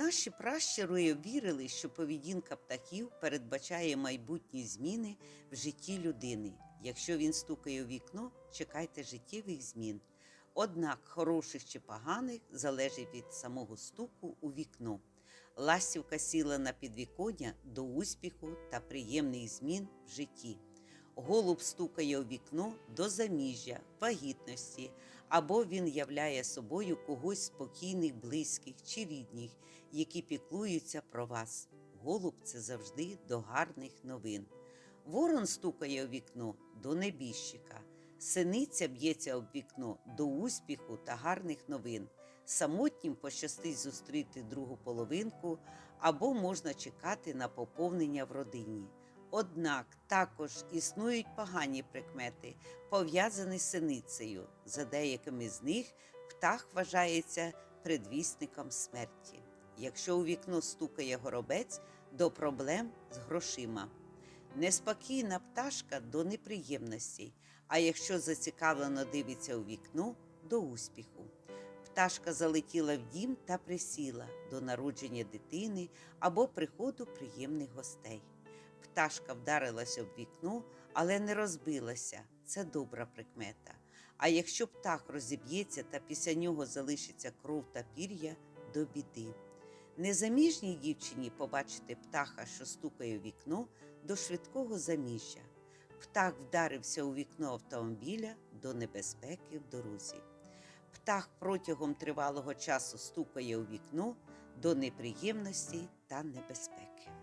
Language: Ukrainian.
Наші пращури вірили, що поведінка птахів передбачає майбутні зміни в житті людини. Якщо він стукає у вікно, чекайте життєвих змін. Однак хороших чи поганих залежить від самого стуку у вікно. Ластівка сіла на підвіконня до успіху та приємних змін в житті. Голуб стукає у вікно до заміжжя, вагітності, або він являє собою когось спокійних, близьких чи рідних, які піклуються про вас. Голуб це завжди до гарних новин. Ворон стукає у вікно до небіжчика. Синиця б'ється об вікно до успіху та гарних новин. Самотнім пощастить зустріти другу половинку або можна чекати на поповнення в родині. Однак також існують погані прикмети, пов'язані з синицею. За деякими з них птах вважається предвісником смерті. Якщо у вікно стукає горобець, до проблем з грошима. Неспокійна пташка до неприємностей, а якщо зацікавлено дивиться у вікно до успіху. Пташка залетіла в дім та присіла до народження дитини або приходу приємних гостей. Пташка вдарилася в вікно, але не розбилася. Це добра прикмета. А якщо птах розіб'ється та після нього залишиться кров та пір'я, до біди. Незаміжній дівчині побачити птаха, що стукає у вікно, до швидкого заміжжя. Птах вдарився у вікно автомобіля до небезпеки в дорозі. Птах протягом тривалого часу стукає у вікно до неприємності та небезпеки.